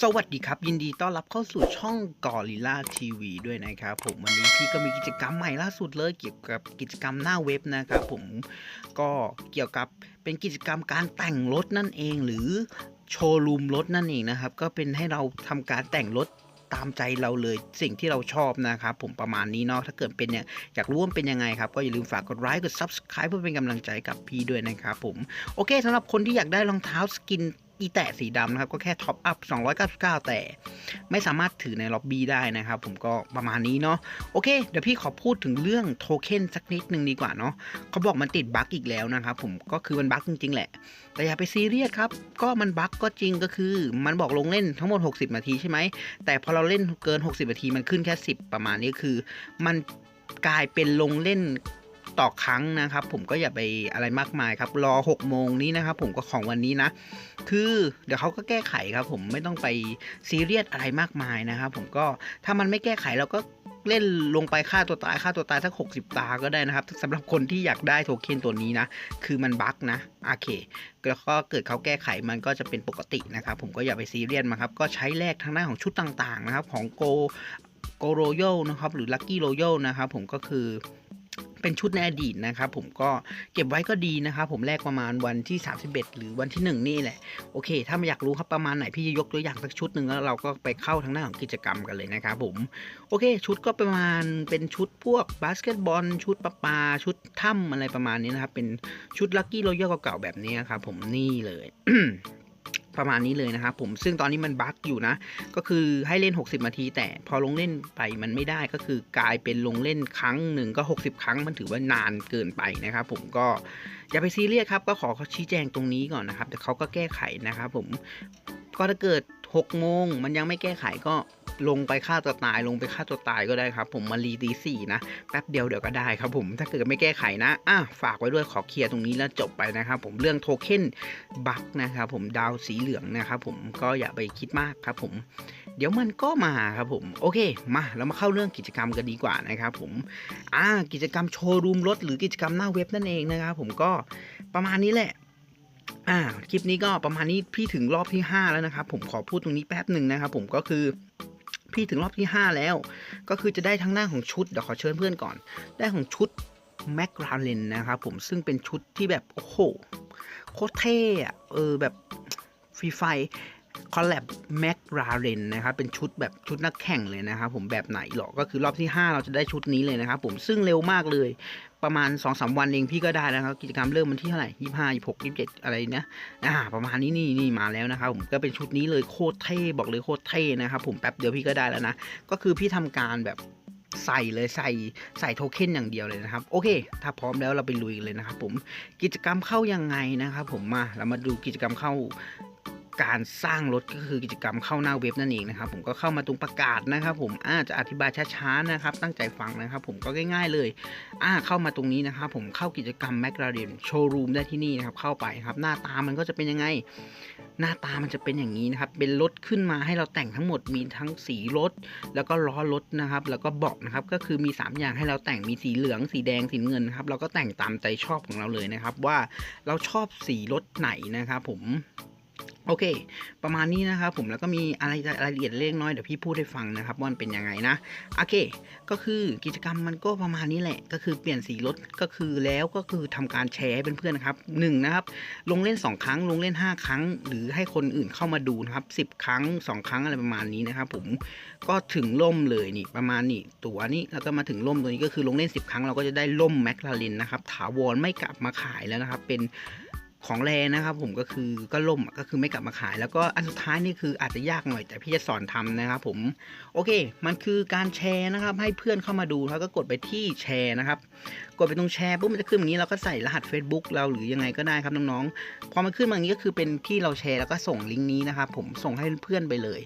สวัสดีครับ ยินดีต้อนรับเข้าสู่ช่องกอริล่าทีวีด้วยนะครับผมวันนี้พี่ก็มีกิจกรรมใหม่ล่าสุดเลยเกี่ยวกับกิจกรรมหน้าเว็บนะครับผมก็เกี่ยวกับเป็นกิจกรรมการแต่งรถนั่นเองหรือโชว์รูมรถนั่นเองนะครับ ก็เป็นให้เราทำการแต่งรถตามใจเราเลยสิ่งที่เราชอบนะครับผมประมาณนี้เนาะถ้าเกิดเป็นเนี่ยอยากรู้ว่าเป็นยังไงครับ ก็อย่าลืมฝากกดไลค์กด subscribe เพื่อเป็นกำลังใจกับพี่ด้วยนะครับผมโอเคสำหรับคนที่อยากได้รองเท้าสกิน อีแตะสีดำนะครับ ก็แค่ท็อปอัพ 299 แต่ไม่สามารถถือในล็อบบี้ได้นะครับ ผมก็ประมาณนี้เนาะโอเค เดี๋ยวพี่ขอพูดถึงเรื่องโทเค็นสักนิดนึงดีกว่าเนาะเขาบอกมันติดบั๊กอีกแล้วนะครับผมก็คือมันบั๊กจริงๆ แหละ แต่อย่าไปซีเรียสครับ ก็มันบั๊กก็จริงก็คือ มันบอกลงเล่นทั้งหมด 60 นาทีใช่ไหม แต่พอเราเล่นเกิน 60 นาทีมันขึ้นแค่ 10 ประมาณนี้คือ มันกลายเป็นลงเล่น ต่อครั้งนะครับ ผมก็อย่าไปอะไรมากมายครับ รอ 6 โมงนี้นะครับผมก็ของวันนี้นะ คือเดี๋ยวเขาก็แก้ไขครับ ผมไม่ต้องไปซีเรียสอะไรมากมายนะครับ ผมก็ถ้ามันไม่แก้ไขเราก็เล่นลงไปฆ่าตัวตายฆ่าตัวตายสัก 60 ตาก็ได้นะครับสำหรับคนที่อยากได้โทเค็นตัวนี้นะ คือมันบั๊กนะโอเค แล้วก็เกิดเขาแก้ไขมันก็จะเป็นปกตินะครับ ผมก็อย่าไปซีเรียสมาครับ ก็ใช้แลกทางด้านของชุดต่างๆนะครับ ของโกโกโรโยนะครับ หรือลั c กี้โรโยนะครับ ผมก็คือ เป็นชุดในอดีตนะครับผมก็เก็บไว้ก็ดีนะครับผมแลกประมาณวันที่ 31 หรือวันที่ 1 นี่แหละโอเค ถ้าไม่อยากรู้ครับประมาณไหนพี่จะยกตัวอย่างสักชุดหนึ่งแล้วเราก็ไปเข้าทางด้านของกิจกรรมกันเลยนะครับผมโอเค ชุดก็ประมาณเป็นชุดพวกบาสเกตบอลชุดปะปาชุดถ้ำอะไรประมาณนี้นะครับเป็นชุดลั c กี้โรโยเก่าๆแบบนี้ครับผมนี่เลย ประมาณนี้เลยนะครับผมซึ่งตอนนี้มันบั๊กอยู่นะ ก็คือให้เล่น 60 นาที แต่พอลงเล่นไปมันไม่ได้ก็คือกลายเป็นลงเล่นครั้งหนึ่งก็ 60 ครั้งมันถือว่านานเกินไปนะครับผมก็อย่าไปซีเรียสครับก็ขอเขาชี้แจงตรงนี้ก่อนนะครับแต่เขาก็แก้ไขนะครับผมก็ถ้าเกิด 6โมงมันยังไม่แก้ไขก็ลงไปฆ่าตัวตายลงไปฆ่าตัวตายก็ได้ครับ ผมมารีตีสี่นะแป๊บเดียวเดี๋ยวก็ได้ครับผมถ้าเกิดไม่แก้ไขนะอะฝากไว้ด้วยขอเคลียร์ตรงนี้แล้วจบไปนะครับ ผมเรื่องโทเค็นบัคนะครับผมดาวสีเหลืองนะครับผมก็อย่าไปคิดมากครับผมเดี๋ยวมันก็มาครับผมโอเคมาเรามาเข้าเรื่องกิจกรรมกันดีกว่านะครับผมอ่ากิจกรรมโชว์รูมรถหรือกิจกรรมหน้าเว็บนั่นเองนะครับผมก็ประมาณนี้แหละ อ่าคลิปนี้ก็ประมาณนี้พี่ถึงรอบที่ 5 แล้วนะครับ ผมขอพูดตรงนี้แป๊บหนึ่งนะครับผมก็คือพี่ถึงรอบที่ 5 แล้ว ก็คือจะได้ทั้งหน้าของชุดเดี๋ยวขอเชิญเพื่อนก่อน ได้ของชุดแมคลาเรนนะครับผมซึ่งเป็นชุดที่แบบ โอ้โห โคตรเท่อะเออแบบฟรีไฟ คอลแลบแม c ลาเรนนะครับเป็นชุดแบบชุดนักแข่งเลยนะครับผมแบบไหนหรอก็คือรอบที่ 5 เราจะได้ชุดนี้เลยนะครับผมซึ่งเร็วมากเลยประมาณ2อสวันเองพี่ก็ได้แล้วครับ กิจกรรมเริ่มวันที่เท่าไหร่ยี่ห้ายี่หกยี่เจ็ดอะไรนะอ่าประมาณนี้นี่นี่มาแล้วนะครับผมก็เป็นชุดนี้เลยโคตรเท่บอกเลยโคตรเท่นะครับผมแป๊บเดียวพี่ก็ได้แล้วนะ ก็คือพี่ทำการแบบใส่เลยใส่ใส่โทเค็นอย่างเดียวเลยนะครับ โอเค ถ้าพร้อมแล้วเราไปลุยเลยนะครับผมกิจกรรมเข้ายังไงนะครับผมมาเรามาดูกิจกรรมเข้า การสร้างรถก็คือกิจกรรมเข้าหน้าเว็บนั่นเองนะครับผมก็เข้ามาตรงประกาศนะครับผมอาจะอธิบายช้าๆนะครับ ตั้งใจฟังนะครับ ผมก็ง่าย ๆเลยอ่าเข้ามาตรงนี้นะครับผมเข้ากิจกรรมแมกราเดนโชว์รูมได้ที่นี่นะครับเข้าไปครับหน้าตามันก็จะเป็นยังไง หน้าตามันจะเป็นอย่างนี้นะครับเป็นรถขึ้นมาให้เราแต่งทั้งหมดมีทั้งสีรถ แล้วก็ล้อรถนะครับ แล้วก็เบาะนะครับก็คือมี 3 อย่างให้เราแต่งมีสีเหลือง สีแดงสีเงินนะครับเราก็แต่งตามใจชอบของเราเลยนะครับ ว่าเราชอบสีรถไหนนะครับผม โอเค ประมาณนี้นะครับผมแล้วก็มีอะไรรายละเอียดเล็กน้อยเดี๋ยวพี่พูดให้ฟังนะครับว่ามันเป็นยังไงนะ โอเค ก็คือกิจกรรมมันก็ประมาณนี้แหละ ก็คือเปลี่ยนสีรถก็คือแล้วก็คือทำการแชร์ให้เพื่อนๆนะครับหนึ่งนะครับ ลงเล่น 2 ครั้ง ลงเล่น 5 ครั้ง หรือให้คนอื่นเข้ามาดูนะครับ 10 ครั้ง 2 ครั้งอะไรประมาณนี้นะครับผมก็ถึงล่มเลยนี่ประมาณนี้ตัวนี้แล้วก็มาถึงล่มตัวนี้ก็คือลงเล่น 10 ครั้งเราก็จะได้ล่มแมคลาเรนนะครับถาวรไม่กลับมาขายแล้วนะครับเป็น ของแรนะครับผมก็คือก็ล่มก็คือไม่กลับมาขาย แล้วก็อันสุดท้ายนี่คืออาจจะยากหน่อยแต่พี่จะสอนทำนะครับผมโอเค มันคือการแชร์นะครับ ให้เพื่อนเข้ามาดูแล้วก็กดไปที่แชร์นะครับ กดไปตรงแชร์ปุ๊บมันจะขึ้นแบบนี้เราก็ใส่รหัส Facebook เราหรือยังไงก็ได้ครับน้องๆพอมันขึ้นมาอย่างนี้ก็คือเป็นที่เราแชร์แล้วก็ส่งลิงก์นี้นะครับผมส่งให้เพื่อนไปเลย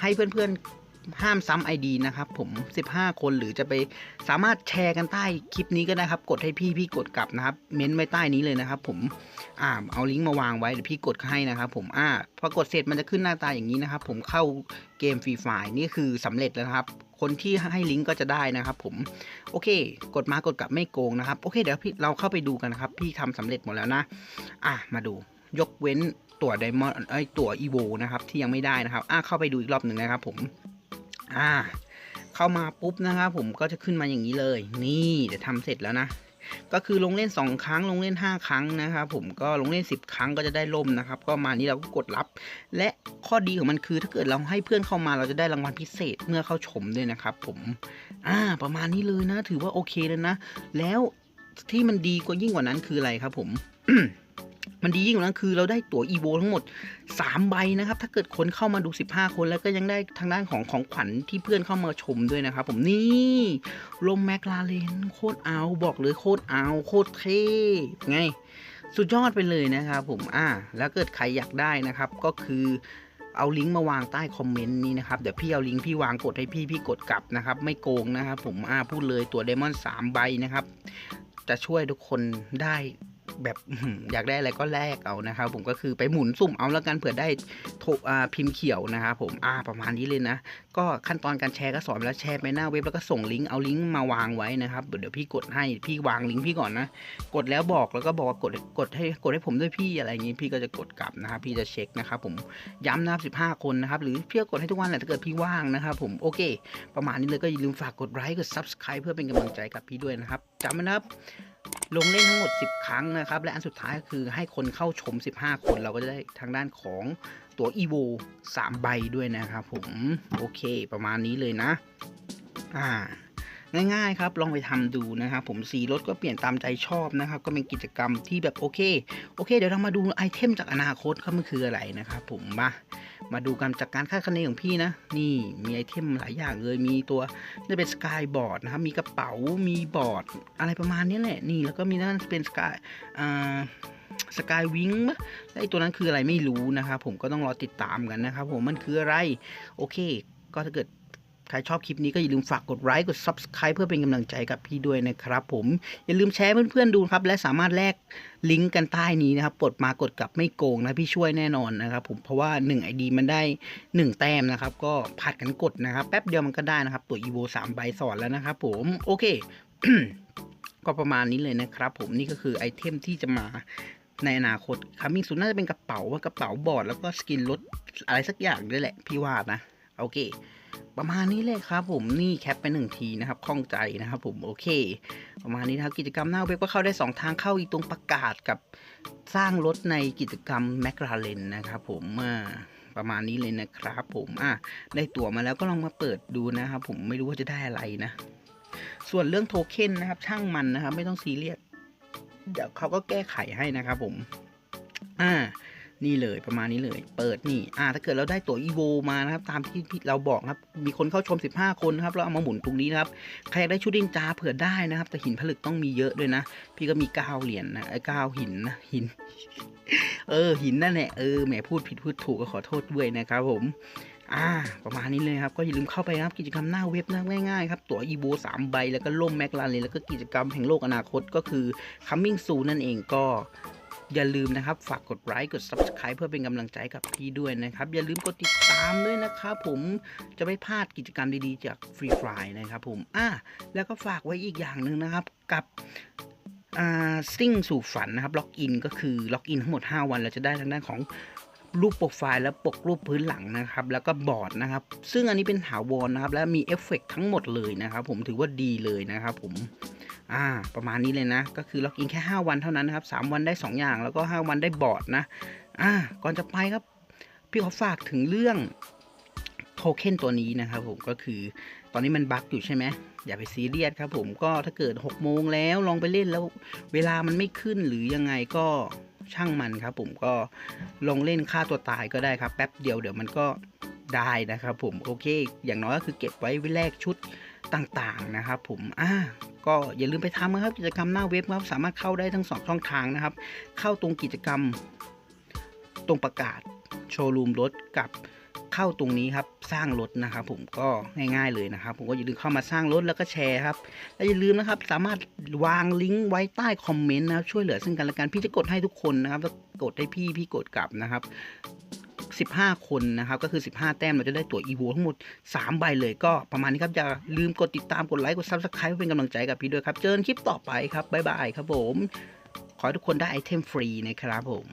ให้เพื่อนๆ ห้ามซ้ำ ID นะครับผม 15 คนหรือจะไปสามารถแชร์กันใต้คลิปนี้ก็ได้ครับ กดให้พี่พี่กดกลับนะครับ เม้นไว้ใต้นี้เลยนะครับ ผมอ่าเอาลิงก์มาวางไว้เดี๋ยวพี่กดให้นะครับผมอ่าพอกดเสร็จมันจะขึ้นหน้าตาอย่างนี้นะครับ ผมเข้าเกมฟรีไฟล์นี่คือสำเร็จแล้วนะครับ คนที่ให้ลิงก์ก็จะได้นะครับ ผมโอเค กดมากดกลับไม่โกงนะครับโอเคเดี๋ยวพี่เราเข้าไปดูกันนะครับ พี่ทำสำเร็จหมดแล้วนะ อะมาดูยกเว้นตั๋วไดมอนด์ไอตั๋วอีโวนะครับที่ยังไม่ได้นะครับอ่าเข้าไปดูอีกรอบหนึ่งนะครับผม อ่า เข้ามาปุ๊บนะครับผมก็จะขึ้นมาอย่างนี้เลย นี่เดี๋ยวทำเสร็จแล้วนะก็คือลงเล่น 2 ครั้งลงเล่น 5 ครั้งนะครับผมก็ลงเล่น 10 ครั้งก็จะได้ล่มนะครับ ก็มานี้เราก็กดรับ และข้อดีของมันคือถ้าเกิดเราให้เพื่อนเข้ามาเราจะได้รางวัลพิเศษเมื่อเข้าชมด้วยนะครับ ผมอ่าประมาณนี้เลยนะ ถือว่าโอเคเลยนะ แล้วที่มันดีกว่ายิ่งกว่านั้นคืออะไรครับผม มันดียิ่งกว่านั้นคือเราได้ตั๋วอีโวทั้งหมด 3 ใบนะครับ ถ้าเกิดคนเข้ามาดู 15 คนแล้วก็ยังได้ทางด้านของของขวัญที่เพื่อนเข้ามาชมด้วยนะครับ ผมนี่ลมแมคลาเรนโคตรเอาบอกเลยโคตรเอาโคตรเท่ไง สุดยอดไปเลยนะครับผมอ่าแล้วเกิดใครอยากได้นะครับก็คือเอาลิงก์มาวางใต้คอมเมนต์นี้นะครับ เดี๋ยวพี่เอาลิงก์พี่วางกดให้พี่พี่กดกลับนะครับ ไม่โกงนะครับผมอ่าพูดเลยตัวเดมอนสามใบนะครับ จะช่วยทุกคนได้ แบบอยากได้อะไรก็แลกเอานะครับ ผมก็คือไปหมุนสุ่มเอาแล้วกันเผื่อได้โทรอ่าพิมพ์เขียวนะครับผมอ่าประมาณนี้เลยนะ ก็ขั้นตอนการแชร์ก็สอนแล้วแชร์ไปหน้าเว็บแล้วก็ส่งลิงก์เอาลิงก์มาวางไว้นะครับเดี๋ยวพี่กดให้พี่วางลิงก์พี่ก่อนนะ กดแล้วบอกแล้วก็บอกว่ากดกดให้กดให้ผมด้วยพี่อะไรอย่างงี้พี่ก็จะกดกลับนะครับพี่จะเช็คนะครับผมย้ำนะครับ15 คนนะครับหรือพี่ก็กดให้ทุกวันแหละถ้าเกิดพี่ว่างนะครับผมโอเค ประมาณนี้เลยก็อย่าลืมฝากกดไลค์กด subscribe เพื่อเป็นกำลังใจกับพี่ด้วยนะครับจำนะครับ ลงเล่นทั้งหมด 10 ครั้งนะครับ และอันสุดท้ายก็คือให้คนเข้าชม 15 คนเราก็จะได้ทางด้านของตัว EVO 3 ใบด้วยนะครับผม โอเค ประมาณนี้เลยนะ อ่า ง่ายๆครับลองไปทำดูนะครับผมสีรถก็เปลี่ยนตามใจชอบนะครับก็เป็นกิจกรรมที่แบบโอเคโอเค เดี๋ยวเรามาดูไอเทมจากอนาคตครับมันคืออะไรนะครับผมมามาดูกันจากการคาดคะเนของพี่นะ นี่มีไอเทมหลายอย่างเลยมีตัวนี่เป็นสกายบอร์ดนะครับมีกระเป๋ามีบอร์ดอะไรประมาณนี้แหละนี่แล้วก็มีนั่นเป็นสกายอ่าสกายวิงแล้วไอตัวนั้นคืออะไรไม่รู้นะครับผมก็ต้องรอติดตามกันนะครับผมมันคืออะไร โอเค ก็ถ้าเกิด ใครชอบคลิปนี้ก็อย่าลืมฝากกดไลค์กด Subscribe เพื่อเป็นกำลังใจกับพี่ด้วยนะครับผม อย่าลืมแชร์เพื่อนๆดูครับ และสามารถแลกลิงก์กันใต้นี้นะครับกดมากดกลับไม่โกงนะพี่ช่วยแน่นอนนะครับผมเพราะว่า1 ID มันได้ 1 แต้มนะครับ ก็ผัดกันกดนะครับ แป๊บเดียวมันก็ได้นะครับ ตัว EVO 3ใบสอนแล้วนะครับผมโอเค ก็ประมาณนี้เลยนะครับผมนี่ก็คือไอเทมที่จะมาในอนาคตคัมมิ่งสุดน่าจะเป็นกระเป๋าว่ากระเป๋าบอร์ดแล้วก็สกินรถอะไรสักอย่างด้วยแหละ พี่ว่านะ โอเค ประมาณนี้เลยครับผมนี่แคปไปหนึ่งทีนะครับข้องใจนะครับผมโอเค ประมาณนี้นะครับกิจกรรมหน้าเว็บก็เข้าได้ 2 ทางเข้าอีตรงประกาศกับสร้างรถในกิจกรรมแมคลาเรนนะครับผมอ่าประมาณนี้เลยนะครับผมอะได้ตั๋วมาแล้วก็ลองมาเปิดดูนะครับผมไม่รู้ว่าจะได้อะไรนะ ส่วนเรื่องโทเค็นนะครับ ช่างมันนะครับ ไม่ต้องซีเรียสเดี๋ยวเขาก็แก้ไขให้นะครับผม อ่า นี่เลยประมาณนี้เลย เปิดนี่อ่าถ้าเกิดเราได้ตั๋วอีโวมานะครับ ตามที่ที่เราบอกครับ มีคนเข้าชม 15 คนนะครับเราเอามาหมุนตรงนี้นะครับใครอยากได้ชุดดินจาเผื่อได้นะครับ แต่หินผลึกต้องมีเยอะด้วยนะ พี่ก็มีเก้าเหรียญนะไอ้เก้าหินนะหิน เออ หินนั่นแหละเออแหมพูดผิดพูดถูกก็ขอโทษด้วยนะครับผมอ่าประมาณนี้เลยครับ ก็อย่าลืมเข้าไปนะครับ กิจกรรมหน้าเว็บนะง่ายๆครับ ตั๋วอีโบสามใบ แล้วก็ล่มแมคลาเรนแล้วก็กิจกรรมแห่งโลกอนาคตก็คือ coming soon นั่นเองก็ อย่าลืมนะครับ ฝากกดไลค์กด subscribe เพื่อเป็นกำลังใจกับพี่ด้วยนะครับ อย่าลืมกดติดตามด้วยนะครับผมจะไม่พลาดกิจกรรมดีๆจาก Free Fire นะครับผมอะแล้วก็ฝากไว้อีกอย่างหนึ่งนะครับกับอ่าซิ่งสู่ฝันนะครับล็อกอินก็คือล็อกอินทั้งหมด 5 วันเราจะได้ทางด้านของรูปโปรไฟล์และปกรูปพื้นหลังนะครับ แล้วก็บอร์ดนะครับ ซึ่งอันนี้เป็นถาวรนะครับ และมีเอฟเฟกต์ทั้งหมดเลยนะครับ ผมถือว่าดีเลยนะครับผม อ่าประมาณนี้เลยนะ ก็คือล็อกอินแค่ 5 วันเท่านั้นนะครับ 3 วันได้ 2 อย่างแล้วก็ 5 วันได้บอร์ดนะอ่าก่อนจะไปครับ พี่ขอฝากถึงเรื่องโทเค็นตัวนี้นะครับผมก็คือตอนนี้มันบั๊กอยู่ใช่ไหมอย่าไปซีเรียสครับผมก็ถ้าเกิด 6 โมงแล้วลองไปเล่นแล้วเวลามันไม่ขึ้นหรือยังไงก็ช่างมันครับผมก็ลงเล่นฆ่าตัวตายก็ได้ครับ แป๊บเดียวเดี๋ยวมันก็ได้นะครับผมโอเค อย่างน้อยก็คือเก็บไว้ไว้แลกชุดต่างๆนะครับผมอ่า ก็อย่าลืมไปทำนะครับกิจกรรมหน้าเว็บครับสามารถเข้าได้ทั้งสองช่องทางนะครับ เข้าตรงกิจกรรม ตรงประกาศโชว์รูมรถกับเข้าตรงนี้ครับสร้างรถนะครับ ผมก็ง่ายๆเลยนะครับ ผมก็อย่าลืมเข้ามาสร้างรถแล้วก็แชร์ครับและอย่าลืมนะครับ สามารถวางลิงก์ไว้ใต้คอมเมนต์นะครับช่วยเหลือซึ่งกันและกันพี่จะกดให้ทุกคนนะครับกดให้พี่พี่กดกลับนะครับ 15 คนนะครับ ก็คือ 15 แต้มเราจะได้ตั๋วอีโวทั้งหมด 3 ใบเลยก็ประมาณนี้ครับ อย่าลืมกดติดตามกดไลค์กด Subscribe เพื่อเป็นกำลังใจกับพี่ด้วยครับ เจอกันคลิปต่อไปครับบ๊ายบายครับผม ขอให้ทุกคนได้ไอเทมฟรีนะครับผม